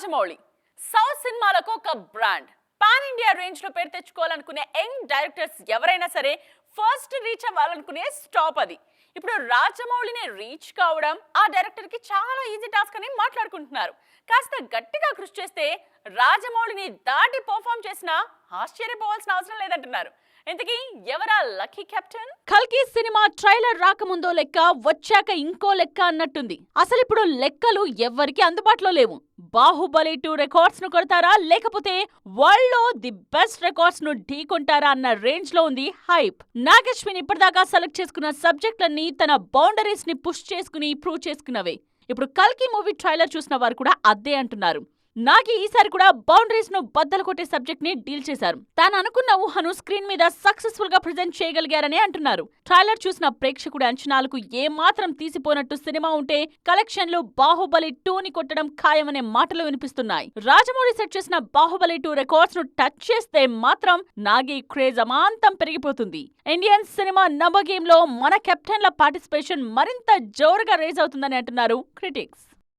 Rajamouli south సినిమాలకు ఒక brand. Pan India రేంజ్లో పేరు తెచ్చుకోవాలనుకునే యంగ్ డైరెక్టర్స్ ఎవరైనా సరే ఫస్ట్ రీచ్ అవ్వాలనుకునే స్టాప్ అది. ఇప్పుడు రాజమౌళిని రీచ్ కావడం ఆ డైరెక్టర్కి చాలా ఈజీ టాస్క్ అని మాట్లాడుకుంటున్నారు. కాస్త గట్టిగా కృషి చేస్తే రాజమౌళిని దాటి పర్ఫామ్ చేసినా ఆశ్చర్యపోవాల్సిన అవసరం లేదంటున్నారు. ఇంతకీ ఎవరా లక్కీ కెప్టెన్? కల్కి సినిమా ట్రైలర్ రాకముందో లెక్క వచ్చాక ఇంకో లెక్క అన్నట్టుంది. అసలు ఇప్పుడు లెక్కలు ఎవ్వరికి అందుబాటులో లేవు. బాహుబలి టూ రికార్డ్స్ను కొడతారా లేకపోతే వరల్డ్లో ది బెస్ట్ రికార్డ్స్ను ఢీకొంటారా అన్న రేంజ్లో ఉంది హైప్. నాగశ్విన్ ఇప్పటిదాకా సెలెక్ట్ చేసుకున్న సబ్జెక్టులన్నీ తన బౌండరీస్ని పుష్ చేసుకుని ప్రూవ్ చేసుకున్నవే. ఇప్పుడు కల్కి మూవీ ట్రైలర్ చూసిన వారు కూడా అదే అంటున్నారు. నాగి ఈసారి కూడా బౌండరీస్ను బద్దలు కొట్టే సబ్జెక్ట్ని డీల్ చేశారు. తాను అనుకున్న ఊహను స్క్రీన్ మీద సక్సెస్ఫుల్గా ప్రజెంట్ చేయగలిగారని అంటున్నారు. ట్రైలర్ చూసిన ప్రేక్షకుడి అంచనాలకు ఏమాత్రం తీసిపోనట్టు సినిమా ఉంటే కలెక్షన్లు బాహుబలి టూ ని కొట్టడం ఖాయమనే మాటలు వినిపిస్తున్నాయి. రాజమౌళి సెట్ చేసిన బాహుబలి టూ రికార్డ్స్ను టచ్ చేస్తే మాత్రం నాగి క్రేజ్ అమాంతం పెరిగిపోతుంది. ఇండియన్ సినిమా నవ గేమ్లో మన కెప్టెన్ల పార్టిసిపేషన్ మరింత జోరుగా రేజ్ అవుతుందని అంటున్నారు క్రిటిక్స్.